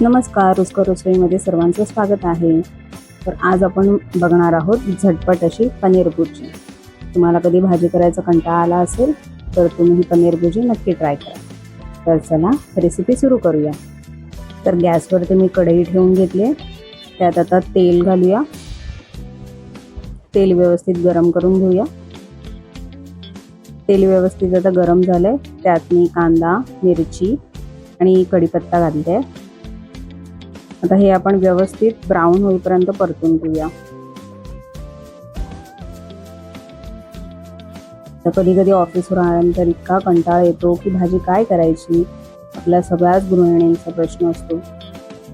नमस्कार रुचकर रसोईमध्ये सर्वांचं स्वागत आहे. तर आज आपण बघणार आहोत झटपट अशी पनीर भुर्जी. तुम्हाला कधी भाजी करायचा कंटाळा आला असेल तर तुम्ही ही पनीर भुर्जी नक्की ट्राय करा. तर चला रेसिपी सुरू करूया. तर गॅसवरती मी कढई ठेवून घेतली त्यात आता तेल घालूया. तेल व्यवस्थित गरम करून घेऊया. तेल व्यवस्थित आता गरम झालं आहे त्यात मी कांदा मिरची आणि कढीपत्ता घालते आता हे आपण व्यवस्थित ब्राऊन होईपर्यंत परतून घेऊया. तर कधी कधी ऑफिसवर आल्यानंतर इतका कंटाळा येतो की भाजी काय करायची? आपल्या सगळ्याच गृहिणींचा प्रश्न असतो.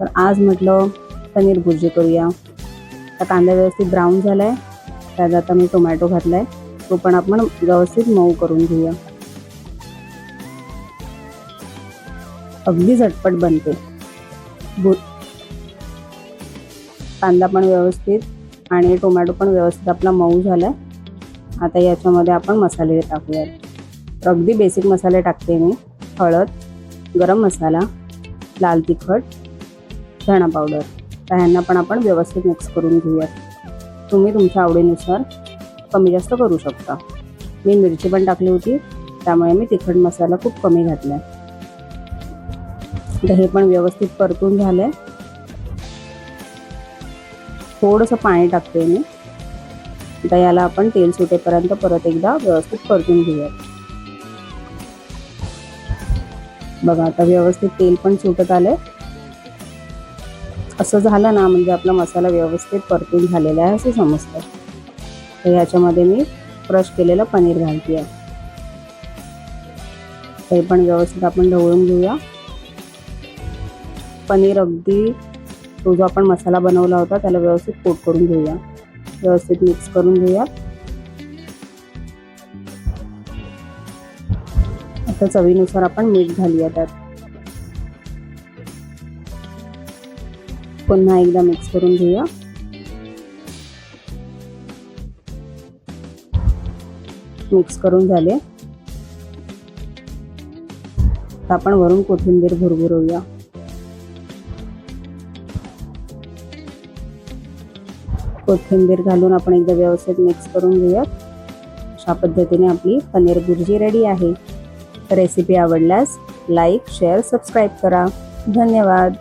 तर आज म्हटलं पनीर भुर्जी करूया. आता कांदा व्यवस्थित ब्राऊन झालाय. त्यात आता मी टोमॅटो घातलाय. तो पण आपण व्यवस्थित मऊ करून घेऊया. अगदी झटपट बनते. भु- कांदा पण व्यवस्थित आणि टोमॅटो पण व्यवस्थित आपला मऊ झाला आता याच्यामध्ये आपण मसाले टाकूयात. तर अगदी बेसिक मसाले टाकते मी. हळद गरम मसाला लाल तिखट धणा पावडर तर ह्यांना पण आपण व्यवस्थित मिक्स करून घेऊयात. तुम्ही तुमच्या आवडीनुसार कमी जास्त करू शकता. मी मिरची पण टाकली होती त्यामुळे मी तिखट मसाला खूप कमी घातला तर हे पण व्यवस्थित परतून झालं आहे थोडंसं पाणी टाकते मी. आता याला आपण तेल सुटेपर्यंत परत एकदा व्यवस्थित परतून घेऊयात. बघा आता व्यवस्थित तेल पण सुटत आलंय. असं झालं ना म्हणजे आपला मसाला व्यवस्थित परतून झालेला आहे असं समजतं. तर ह्याच्यामध्ये मी क्रश केलेलं पनीर घालते ते पण व्यवस्थित आपण ढवळून घेऊया. पनीर अगदी तो जो आपण मसाला बनवला होता त्याला व्यवस्थित कोट करून घेऊया. व्यवस्थित मिक्स करून घेऊया. आता चवीनुसार आपण मीठ घालूया त्यात. पुन्हा एकदा मिक्स करून घेऊया. मिक्स करून झाले. आपण वरून कोथिंबीर भुरभुरवूया. कोथिंबीर घालून आपण एकदा व्यवस्थित मिक्स करून घेऊयात. अशा पद्धतीने आपली पनीर भुर्जी रेडी आहे. रेसिपी आवडल्यास लाईक शेअर सबस्क्राईब करा. धन्यवाद.